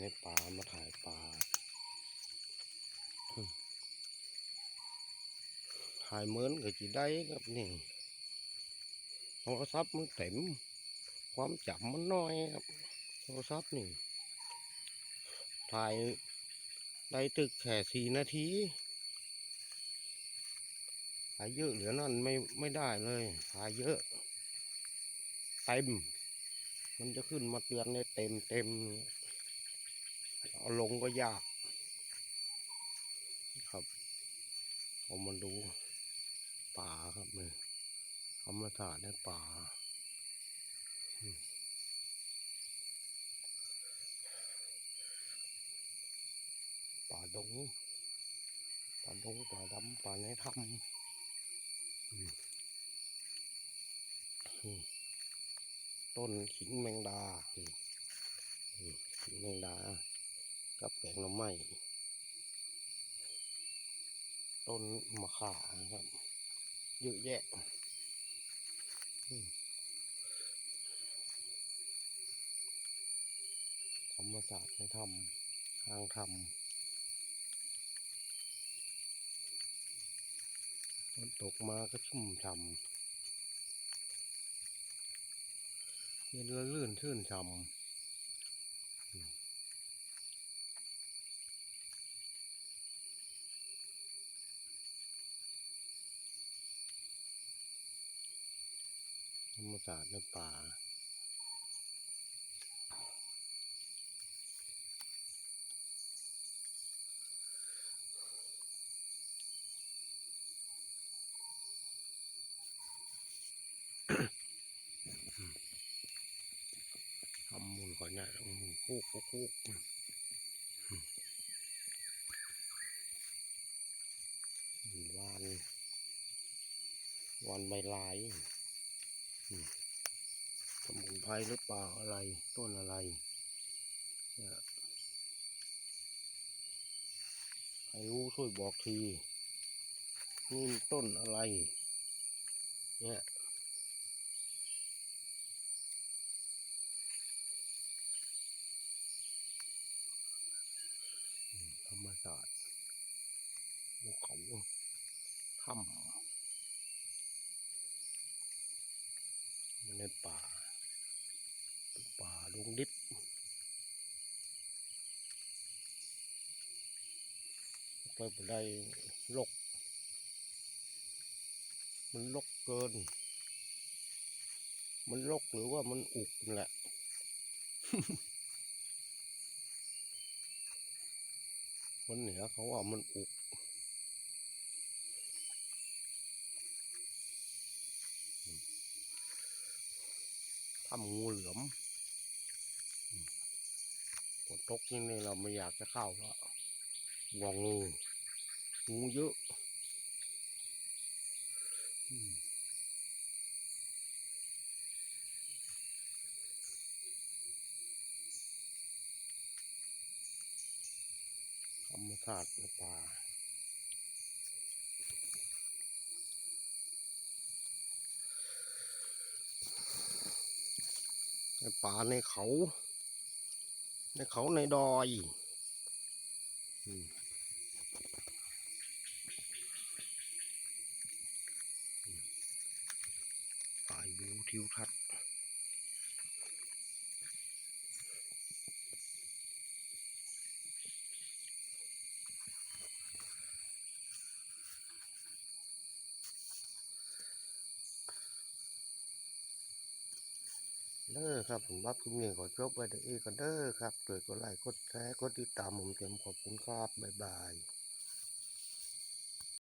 ในป่ามาถ่ายป่าถ่ายเหมือนกับจีได้ครับนี่โทรศัพท์มันเต็ม ความจำมันน้อยครับโทรศัพท์นี่ถ่ายได้ตึกแค่สี่นาทีถ่ายเยอะเหลือนั่นไม่ไม่ได้เลยถ่ายเยอะเต็มมันจะขึ้นมาเตือนในเต็มเต็มเอาลงก็ยากครับเอามาดูป่าครับมือธรรมชาติในป่าป่าดงป่าดงป่าดำป่าในถ้ำต้นขิงแมงดาขิงแมงดา กับแกงหน่อไม้ต้นมะขานะครับเยอะแยะธรรมศาสตร์ในถ้ำทางถ้ำฝนตกมาก็ชุ่มฉ่ำเย็นละลื่นชื่นฉ่ำ ธ รมศาสตร์ในป่า ทำมูลก่อนเนี่ยอืมคุกคุกคุกวานวานใบลาย สมุนไพรหรือเปล่าอะไรต้นอะไรใครรู้ช่วยบอกทีนี่ต้นอะไร เนี่ยธรรมศาสตร์ภูเขาถ้ำในป่าเป็นป่าดงดิบ ไปบ่ไดลก มันลกเกิน มันลกหรือว่ามันอุกนั่แหละคนเหนือเขาว่ามันอุก ทำงูเหลือมฝนตกนี่เราไม่อยากจะเข้าแล้ว กลัวงูงูเยอะธรรมชาติในป่าในป่าในเขา ในเขาในดอย อืมอืมป่าอยู่ ทิวทัศน์เด้อครับผมรับคุณเมียขอจบไว้เดี๋ยวอีกก่อนเด้อครับโดวยกดไลค์กดแชร์กดติดตามผมเต็มขอบคุณครับ บ๊ายบาย